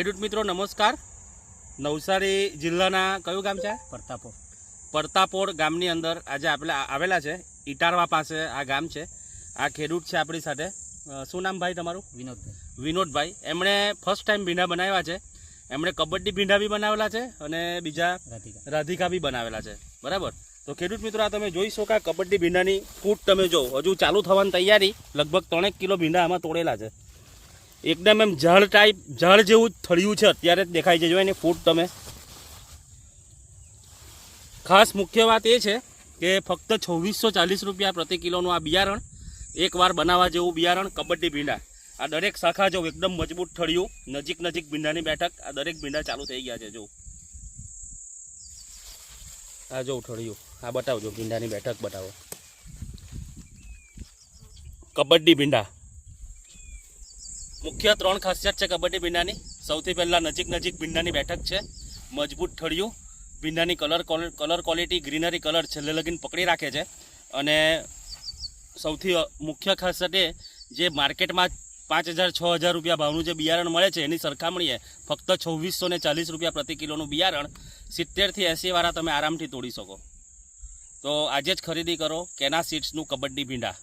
ખેડૂત મિત્રો નમસ્કાર. નવસારી જિલ્લાના કયું ગામ છે? પરતાપોર. પરતાપોળ ગામની અંદર આજે આપણે આવેલા છે ઇટારવા પાસે આ ગામ છે. આ ખેડૂત છે આપણી સાથે. શું નામ ભાઈ તમારું? વિનોદભાઈ વિનોદભાઈ. એમણે ફર્સ્ટ ટાઈમ ભીંડા બનાવ્યા છે. એમણે કબડ્ડી ભીંડા બી બનાવેલા છે અને બીજા રાધિકા. બી બનાવેલા છે. બરાબર? તો ખેડૂત મિત્રો આ તમે જોઈ શકો આ કબડ્ડી ભીંડાની ફૂટ તમે જો હજુ ચાલુ થવાની તૈયારી. લગભગ ત્રણેક કિલો ભીંડા આમાં તોડેલા છે. એકદમ એમ ઝાડ ટાઈપ ઝાડ જેવું થળિયું છે અત્યારે જ દેખાય છે જો એની ફૂટ તમે. ખાસ મુખ્ય વાત એ છે કે ફક્ત છવ્વીસો ચાલીસ રૂપિયા પ્રતિ કિલોનું આ બિયારણ, એકવાર બનાવવા જેવું બિયારણ કબડ્ડી ભીંડા. આ દરેક શાખા જો એકદમ મજબૂત થળિયું, નજીક નજીક ભીંડાની બેઠક, આ દરેક ભીંડા ચાલુ થઈ ગયા છે જો આ જો થળિયું, આ બતાવજો ભીંડાની બેઠક બતાવો. કબડ્ડી ભીંડા. મુખ્ય ત્રણ ખાસિયત છે કબડ્ડી ભીંડાની સૌથી પહેલાં નજીક નજીક ભીંડાની બેઠક છે. મજબૂત થળિયું ભીંડાની colour colour quality greenery colour છેલ્લે લગીને પકડી રાખે છે. અને સૌથી મુખ્ય ખાસિયત એ જે માર્કેટમાં પાંચ હજાર, છ હજાર રૂપિયા ભાવનું જે બિયારણ મળે છે, એની સરખામણીએ ફક્ત છવ્વીસો ને ચાલીસ રૂપિયા પ્રતિ કિલોનું બિયારણ સિત્તેરથી એંસી વાળા તમે આરામથી તોડી શકો. તો આજે જ ખરીદી કરો કેના સીડ્સનું કબડ્ડી ભીંડા